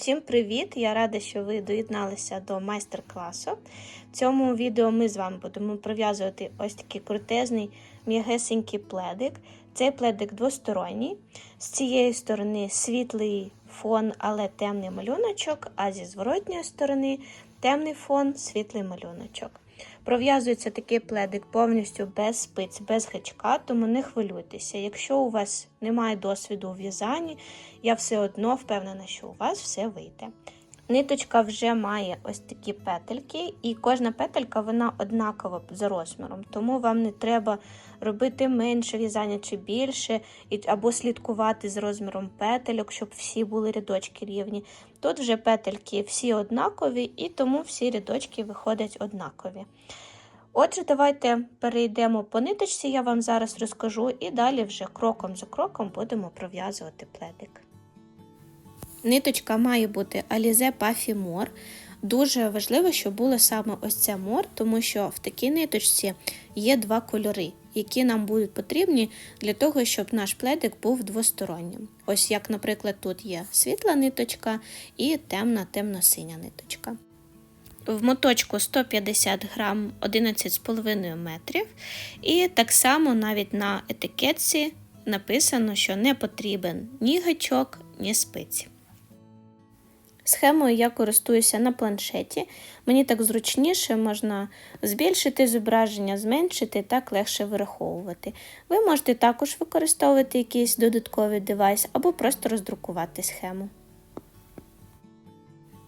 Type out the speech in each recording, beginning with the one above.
Всім привіт! Я рада, що ви доєдналися до майстер-класу. В цьому відео ми з вами будемо пров'язувати ось такий крутезний м'ягесенький пледик. Цей пледик двосторонній. З цієї сторони світлий фон, але темний малюночок, а зі зворотньої сторони темний фон, світлий малюночок. Пров'язується такий пледик повністю без спиць, без гачка, тому не хвилюйтеся. Якщо у вас немає досвіду у в'язанні, я все одно впевнена, що у вас все вийде. Ниточка вже має ось такі петельки, і кожна петелька вона однакова за розміром, тому вам не треба робити менше в'язання чи більше, або слідкувати з розміром петельок, щоб всі були рядочки рівні. Тут вже петельки всі однакові, і тому всі рядочки виходять однакові. Отже, давайте перейдемо по ниточці, я вам зараз розкажу, і далі вже кроком за кроком будемо пров'язувати пледик. Ниточка має бути Alize Puffy More. Дуже важливо, щоб було саме ось це мор, тому що в такій ниточці є два кольори, які нам будуть потрібні для того, щоб наш пледик був двостороннім. Ось як, наприклад, тут є світла ниточка і темна темно-синя ниточка. В моточку 150 грам 11,5 метрів. І так само навіть на етикетці написано, що не потрібен ні гачок, ні спиці. Схемою я користуюся на планшеті. Мені так зручніше можна збільшити зображення, зменшити, так легше вираховувати. Ви можете також використовувати якийсь додатковий девайс або просто роздрукувати схему.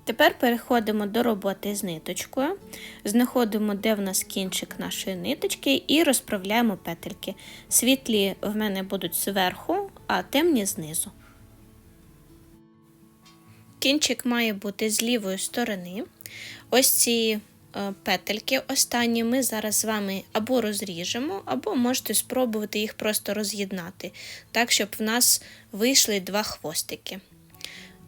Тепер переходимо до роботи з ниточкою, знаходимо, де в нас кінчик нашої ниточки, і розправляємо петельки. Світлі в мене будуть зверху, а темні знизу. Кінчик має бути з лівої сторони. Ось ці е, петельки останні ми зараз з вами або розріжемо, або можете спробувати їх просто роз'єднати, так, щоб в нас вийшли два хвостики.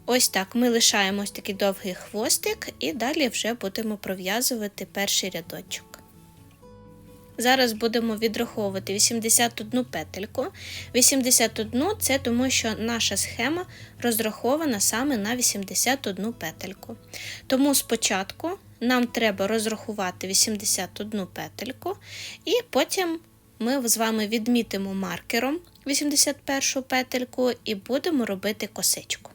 Ось так ми лишаємо ось такий довгий хвостик, і далі вже будемо пров'язувати перший рядочок. Зараз будемо відраховувати 81 петельку. 81 це тому, що наша схема розрахована саме на 81 петельку. Тому спочатку нам треба розрахувати 81 петельку, і потім ми з вами відмітимо маркером 81 петельку і будемо робити косичку.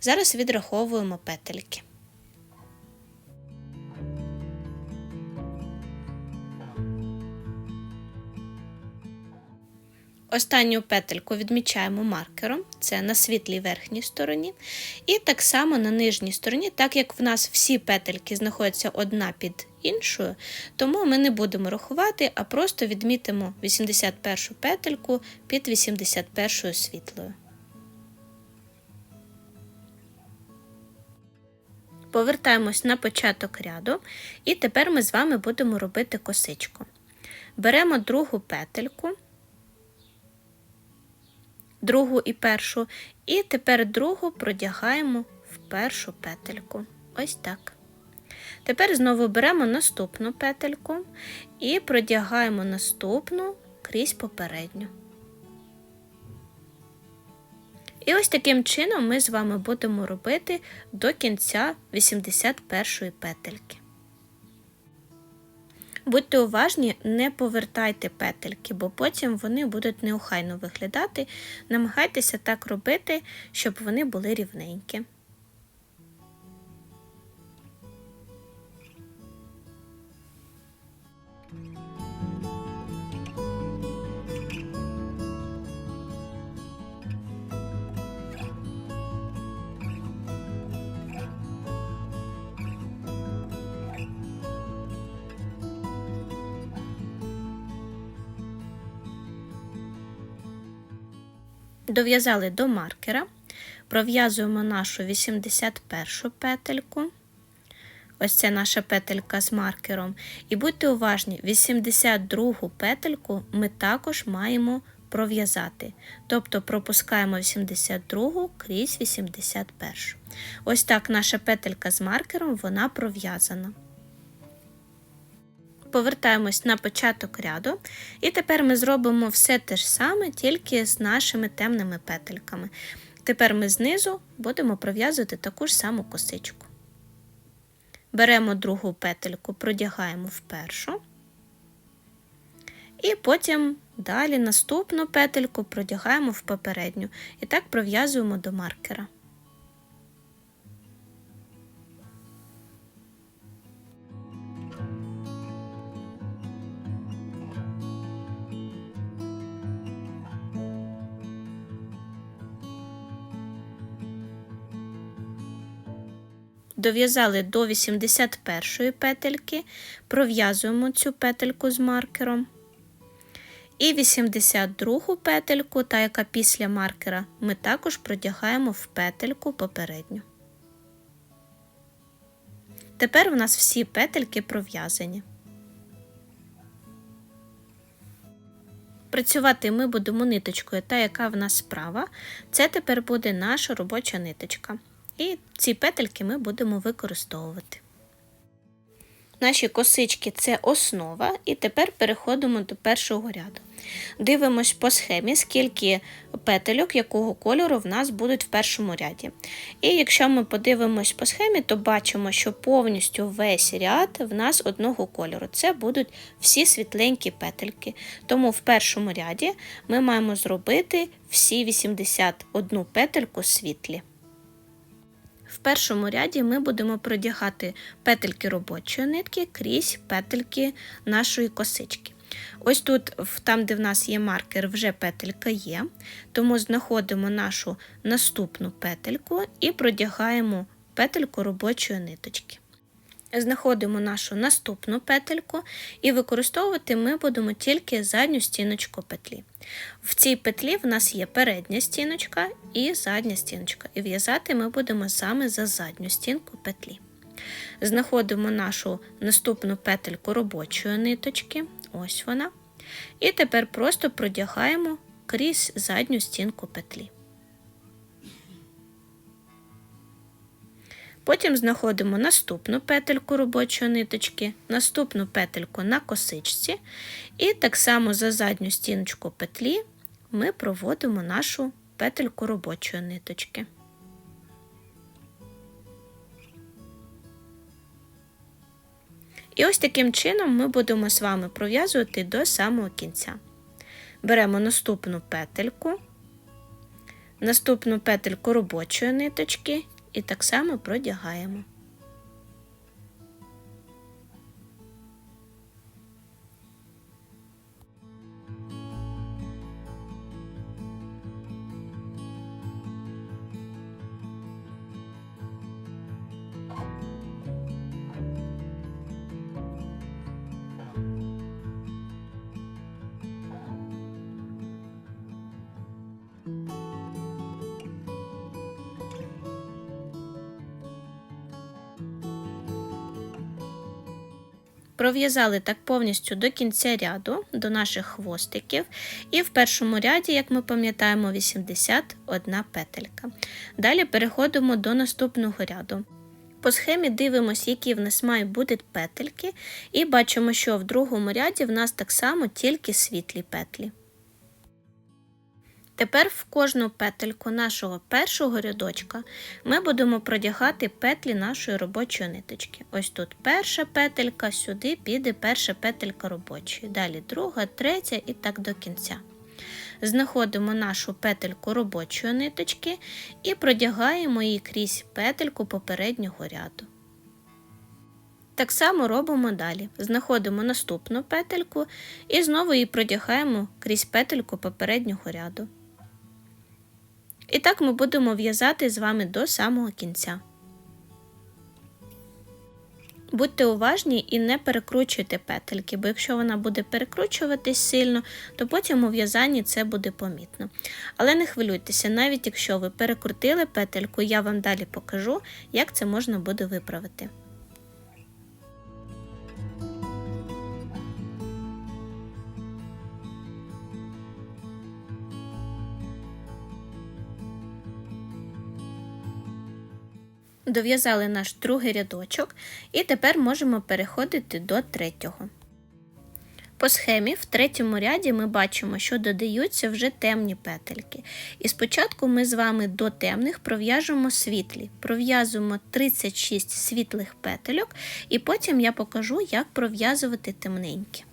Зараз відраховуємо петельки. Останню петельку відмічаємо маркером, це на світлій верхній стороні. І так само на нижній стороні, так як в нас всі петельки знаходяться одна під іншою, тому ми не будемо рахувати, а просто відмітимо 81 петельку під 81 світлою. Повертаємось на початок ряду, і тепер ми з вами будемо робити косичку. Беремо другу петельку другу і першу, і тепер другу продягаємо в першу петельку. Ось так. Тепер знову беремо наступну петельку і продягаємо наступну крізь попередню. І ось таким чином ми з вами будемо робити до кінця 81 петельки. Будьте уважні, не повертайте петельки, бо потім вони будуть неохайно виглядати. Намагайтеся так робити, щоб вони були рівненькі. Дов'язали до маркера, пров'язуємо нашу 81 петельку. Ось це наша петелька з маркером. І будьте уважні, 82 петельку ми також маємо пров'язати. Тобто пропускаємо 82 крізь 81. Ось так наша петелька з маркером вона пров'язана. Повертаємось на початок ряду, і тепер ми зробимо все те ж саме, тільки з нашими темними петельками. Тепер ми знизу будемо пров'язувати таку ж саму косичку. Беремо другу петельку, продягаємо в першу, і потім далі наступну петельку продягаємо в попередню. І так пров'язуємо до маркера. Дов'язали до 81 петельки, пров'язуємо цю петельку з маркером. І 82 петельку, та яка після маркера, ми також продягаємо в петельку попередню. Тепер у нас всі петельки пров'язані. Працювати ми будемо ниточкою, та яка в нас справа. Це тепер буде наша робоча ниточка. І ці петельки ми будемо використовувати. Наші косички це основа, і тепер переходимо до першого ряду. Дивимось по схемі, скільки петельок якого кольору в нас будуть в першому ряді. І якщо ми подивимось по схемі, то бачимо, що повністю весь ряд в нас одного кольору. Це будуть всі світленькі петельки. Тому в першому ряді ми маємо зробити всі 81 петельку світлі. В першому ряді ми будемо продягати петельки робочої нитки крізь петельки нашої косички. Ось тут, там, де в нас є маркер, вже петелька є, тому знаходимо нашу наступну петельку і продягаємо петельку робочої ниточки. Знаходимо нашу наступну петельку і використовувати ми будемо тільки задню стіночку петлі. В цій петлі в нас є передня стіночка і задня стіночка, і в'язати ми будемо саме за задню стінку петлі. Знаходимо нашу наступну петельку робочої ниточки, ось вона. І тепер просто продягаємо крізь задню стінку петлі. Потім знаходимо наступну петельку робочої ниточки, наступну петельку на косичці, і так само за задню стіночку петлі ми проводимо нашу петельку робочої ниточки. І ось таким чином ми будемо з вами пров'язувати до самого кінця. Беремо наступну петельку, наступну петельку робочої ниточки і так само продягаємо. Пров'язали так повністю до кінця ряду, до наших хвостиків, і в першому ряді, як ми пам'ятаємо, 81 петелька. Далі переходимо до наступного ряду. По схемі дивимося, які в нас мають бути петельки, і бачимо, що в другому ряді в нас так само тільки світлі петлі. Тепер в кожну петельку нашого першого рядочка ми будемо продягати петлі нашої робочої ниточки. Ось тут перша петелька, сюди піде перша петелька робочої. Далі друга, третя і так до кінця. Знаходимо нашу петельку робочої ниточки і продягаємо її крізь петельку попереднього ряду. Так само робимо далі. Знаходимо наступну петельку і знову її продягаємо крізь петельку попереднього ряду. І так ми будемо в'язати з вами до самого кінця. Будьте уважні і не перекручуйте петельки, бо якщо вона буде перекручуватись сильно, то потім у в'язанні це буде помітно. Але не хвилюйтеся, навіть якщо ви перекрутили петельку, я вам далі покажу, як це можна буде виправити. Дов'язали наш другий рядочок, і тепер можемо переходити до третього. По схемі в третьому ряді ми бачимо, що додаються вже темні петельки. І спочатку ми з вами до темних пров'яжемо світлі. Пров'язуємо 36 світлих петельок, і потім я покажу, як пров'язувати темненькі.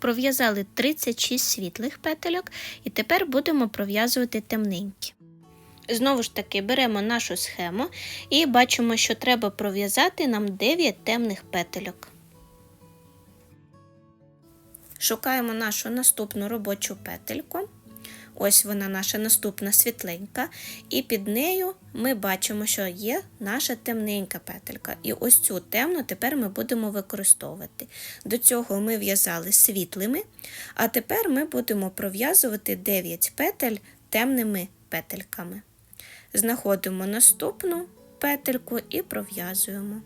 Пров'язали 36 світлих петельок, і тепер будемо пров'язувати темненькі. Знову ж таки, беремо нашу схему і бачимо, що треба пров'язати нам 9 темних петельок. Шукаємо нашу наступну робочу петельку. Ось вона наша наступна світленька, і під нею ми бачимо, що є наша темненька петелька. І ось цю темну тепер ми будемо використовувати. До цього ми в'язали світлими, а тепер ми будемо пров'язувати 9 петель темними петельками. Знаходимо наступну петельку і пров'язуємо.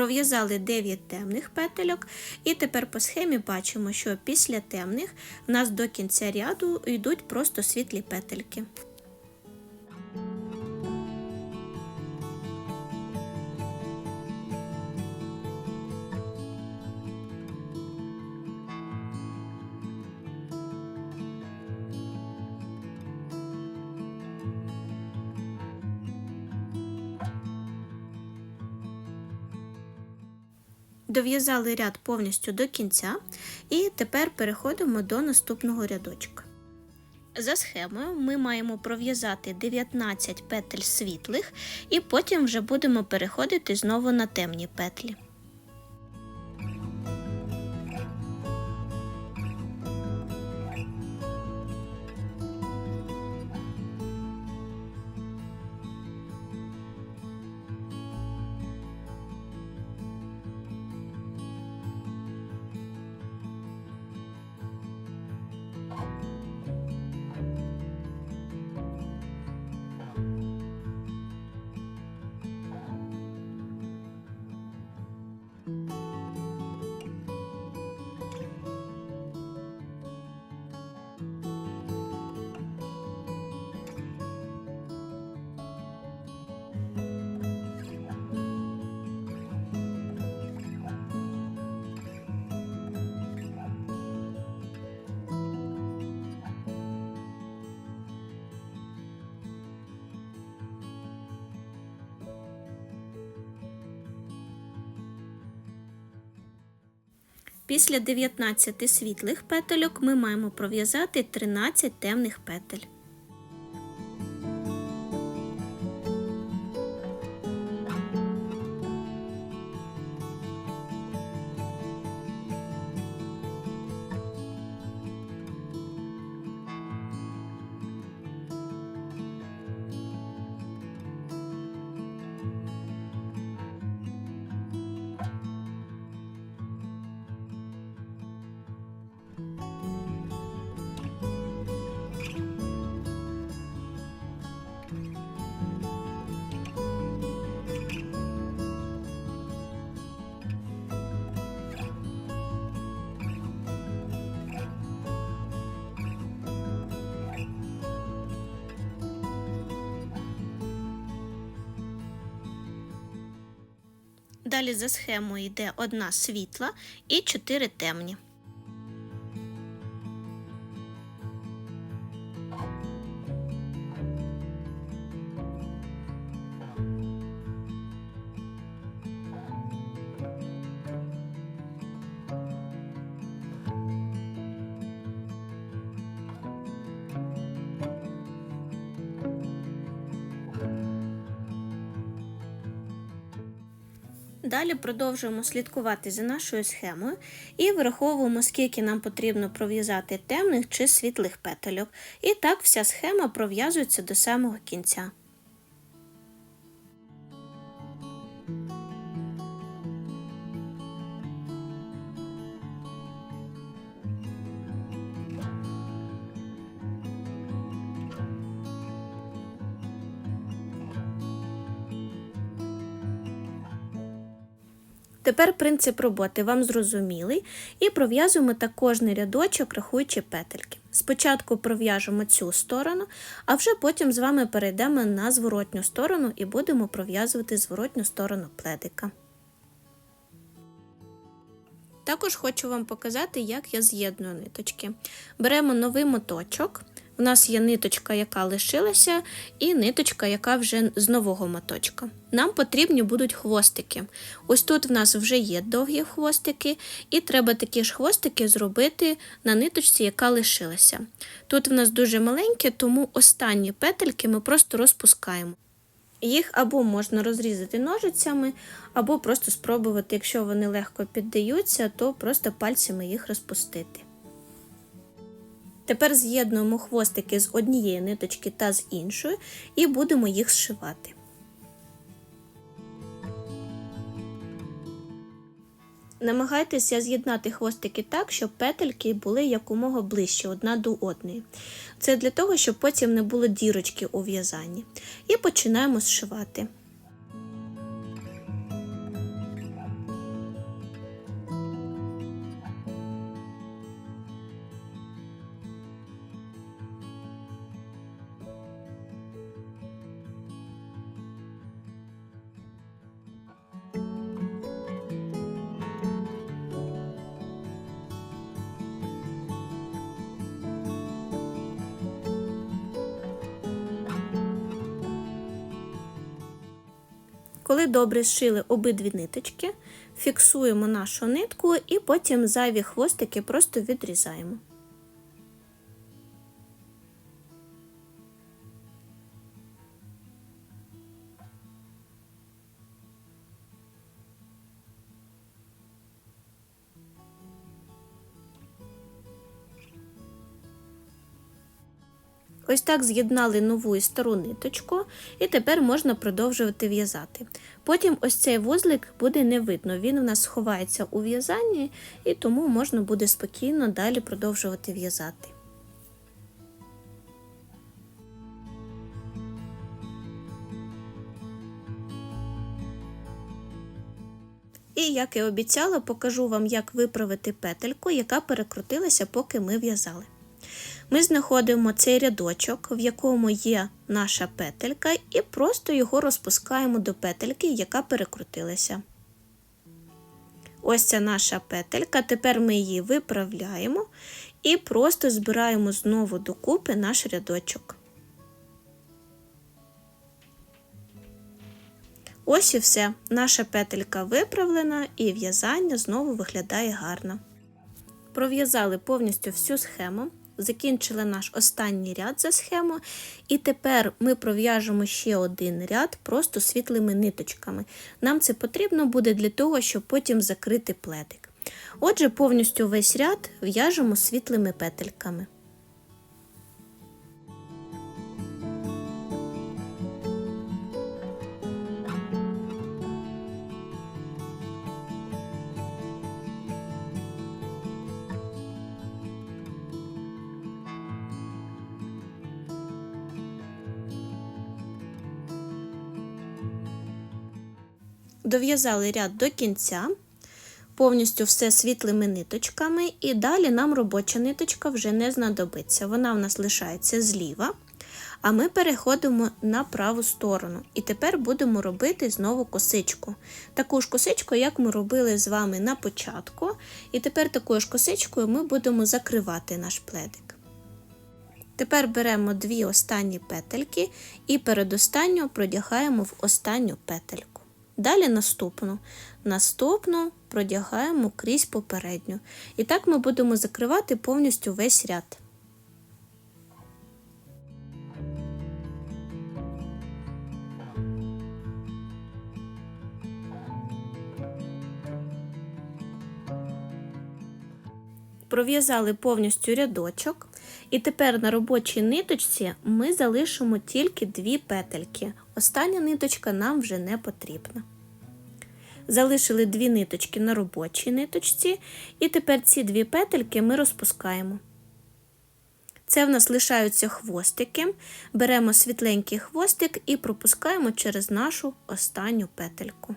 Пров'язали 9 темних петельок, і тепер по схемі бачимо, що після темних в нас до кінця ряду йдуть просто світлі петельки. Дов'язали ряд повністю до кінця, і тепер переходимо до наступного рядочка. За схемою ми маємо пров'язати 19 петель світлих, і потім вже будемо переходити знову на темні петлі. Після 19 світлих петельок ми маємо пров'язати 13 темних петель. Далі за схемою йде одна світла і чотири темні. Далі продовжуємо слідкувати за нашою схемою і враховуємо, скільки нам потрібно пров'язати темних чи світлих петельок. І так вся схема пров'язується до самого кінця. Тепер принцип роботи вам зрозумілий і пров'язуємо так кожний рядочок, рахуючи петельки. Спочатку пров'яжемо цю сторону, а вже потім з вами перейдемо на зворотню сторону і будемо пров'язувати зворотню сторону пледика. Також хочу вам показати, як я з'єдную ниточки. Беремо новий моточок. У нас є ниточка, яка лишилася, і ниточка, яка вже з нового моточка. Нам потрібні будуть хвостики. Ось тут в нас вже є довгі хвостики, і треба такі ж хвостики зробити на ниточці, яка лишилася. Тут в нас дуже маленькі, тому останні петельки ми просто розпускаємо. Їх або можна розрізати ножицями, або просто спробувати, якщо вони легко піддаються, то просто пальцями їх розпустити. Тепер з'єднуємо хвостики з однієї ниточки та з іншої і будемо їх зшивати. Намагайтеся з'єднати хвостики так, щоб петельки були якомога ближче одна до одної. Це для того, щоб потім не було дірочки у в'язанні. І починаємо зшивати. Коли добре зшили обидві ниточки, фіксуємо нашу нитку і потім зайві хвостики просто відрізаємо. Ось так з'єднали нову і стару ниточку, і тепер можна продовжувати в'язати. Потім ось цей вузлик буде не видно, він у нас сховається у в'язанні, і тому можна буде спокійно далі продовжувати в'язати. І, як і обіцяла, покажу вам, як виправити петельку, яка перекрутилася, поки ми в'язали. Ми знаходимо цей рядочок, в якому є наша петелька, і просто його розпускаємо до петельки, яка перекрутилася. Ось ця наша петелька. Тепер ми її виправляємо і просто збираємо знову докупи наш рядочок. Ось і все. Наша петелька виправлена і в'язання знову виглядає гарно. Пров'язали повністю всю схему закінчили наш останній ряд за схему, і тепер ми пров'яжемо ще один ряд просто світлими ниточками. Нам це потрібно буде для того, щоб потім закрити плетик. Отже, повністю весь ряд в'яжемо світлими петельками. Дов'язали ряд до кінця, повністю все світлими ниточками, і далі нам робоча ниточка вже не знадобиться. Вона в нас лишається зліва. А ми переходимо на праву сторону. І тепер будемо робити знову косичку. Таку ж косичку, як ми робили з вами на початку. І тепер такою ж косичкою ми будемо закривати наш пледик. Тепер беремо дві останні петельки і передостанню продягаємо в останню петельку. Далі наступну. Наступну продягаємо крізь попередню. І так ми будемо закривати повністю весь ряд. Пров'язали повністю рядочок, і тепер на робочій ниточці ми залишимо тільки дві петельки. Остання ниточка нам вже не потрібна. Залишили дві ниточки на робочій ниточці, і тепер ці дві петельки ми розпускаємо. Це в нас лишаються хвостики. Беремо світленький хвостик і пропускаємо через нашу останню петельку.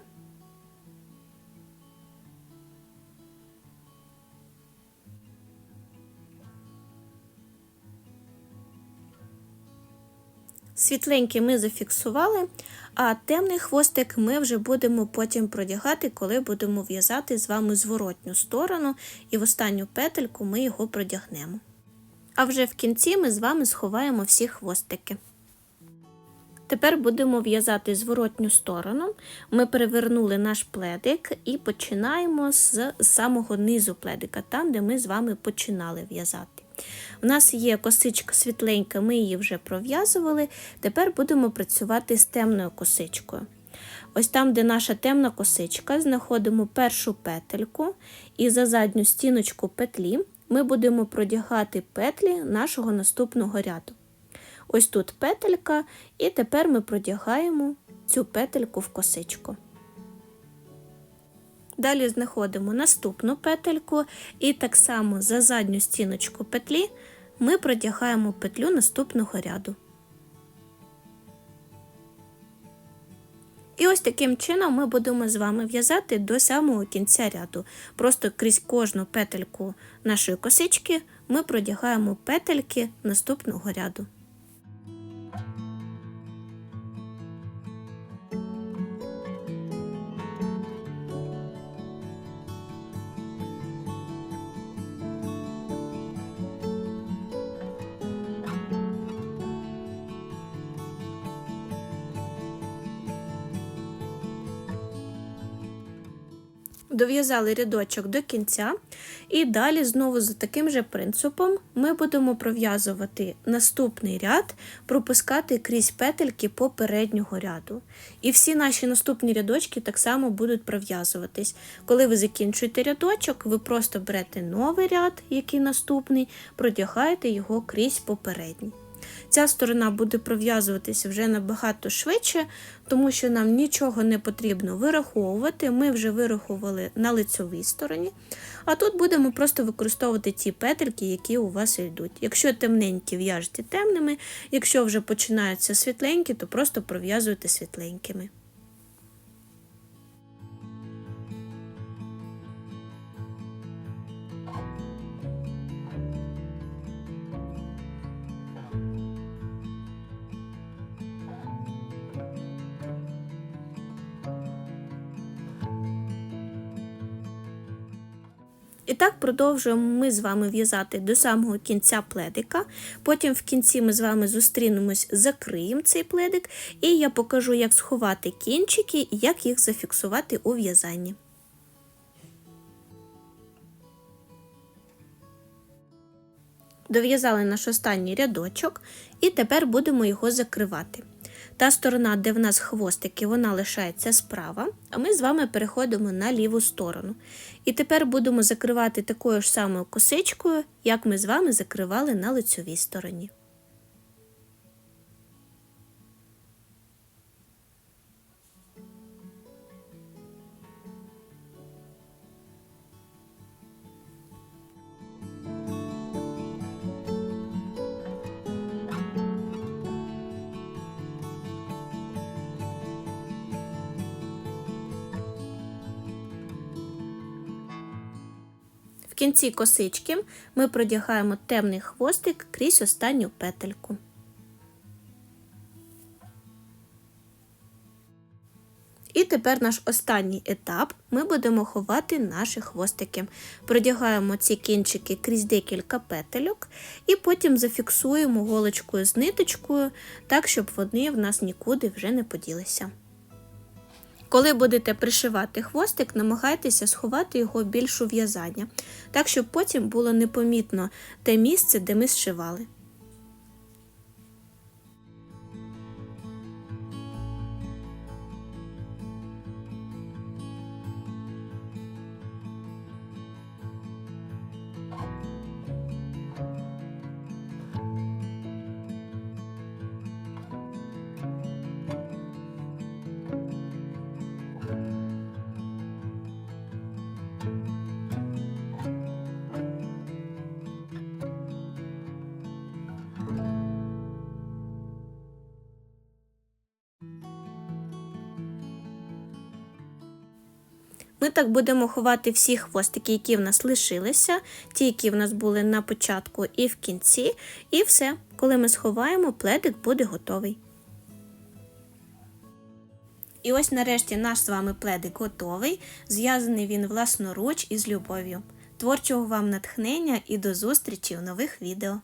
Світленький ми зафіксували, а темний хвостик ми вже будемо потім продягати, коли будемо в'язати з вами зворотню сторону, і в останню петельку ми його продягнемо. А вже в кінці ми з вами сховаємо всі хвостики. Тепер будемо в'язати зворотню сторону. Ми перевернули наш пледик і починаємо з самого низу пледика, там, де ми з вами починали в'язати. У нас є косичка світленька, ми її вже пров'язували. Тепер будемо працювати з темною косичкою. Ось там, де наша темна косичка, знаходимо першу петельку, і за задню стіночку петлі ми будемо продягати петлі нашого наступного ряду. Ось тут петелька, і тепер ми продягаємо цю петельку в косичку. Далі знаходимо наступну петельку, і так само за задню стіночку петлі ми продягаємо петлю наступного ряду. І ось таким чином ми будемо з вами в'язати до самого кінця ряду. Просто крізь кожну петельку нашої косички ми продягаємо петельки наступного ряду. Дов'язали рядочок до кінця, і далі, знову за таким же принципом, ми будемо пров'язувати наступний ряд, пропускати крізь петельки попереднього ряду. І всі наші наступні рядочки так само будуть пров'язуватись. Коли ви закінчуєте рядочок, ви просто берете новий ряд, який наступний, продягаєте його крізь попередній. Ця сторона буде пров'язуватися вже набагато швидше, тому що нам нічого не потрібно вираховувати. Ми вже вирахували на лицьовій стороні. А тут будемо просто використовувати ті петельки, які у вас йдуть. Якщо темненькі, в'яжете темними, якщо вже починаються світленькі, то просто пров'язуйте світленькими. І так продовжуємо ми з вами в'язати до самого кінця пледика. Потім в кінці ми з вами зустрінемось, закриємо цей пледик, і я покажу, як сховати кінчики і як їх зафіксувати у в'язанні. Дов'язали наш останній рядочок, і тепер будемо його закривати. Та сторона, де в нас хвостики, вона лишається справа, а ми з вами переходимо на ліву сторону. І тепер будемо закривати такою ж самою косичкою, як ми з вами закривали на лицьовій стороні. В кінці косички ми продягаємо темний хвостик крізь останню петельку. І тепер наш останній етап ми будемо ховати наші хвостики. Продягаємо ці кінчики крізь декілька петельок, і потім зафіксуємо голочкою з ниточкою, так, щоб вони в нас нікуди вже не поділися. Коли будете пришивати хвостик, намагайтеся сховати його більш у в'язання, так щоб потім було непомітно те місце, де ми зшивали. Ми так будемо ховати всі хвостики, які в нас лишилися, ті, які в нас були на початку і в кінці, і все. Коли ми сховаємо, пледик буде готовий. І ось нарешті наш з вами пледик готовий. Зв'язаний він власноруч і з любов'ю. Творчого вам натхнення і до зустрічі в нових відео!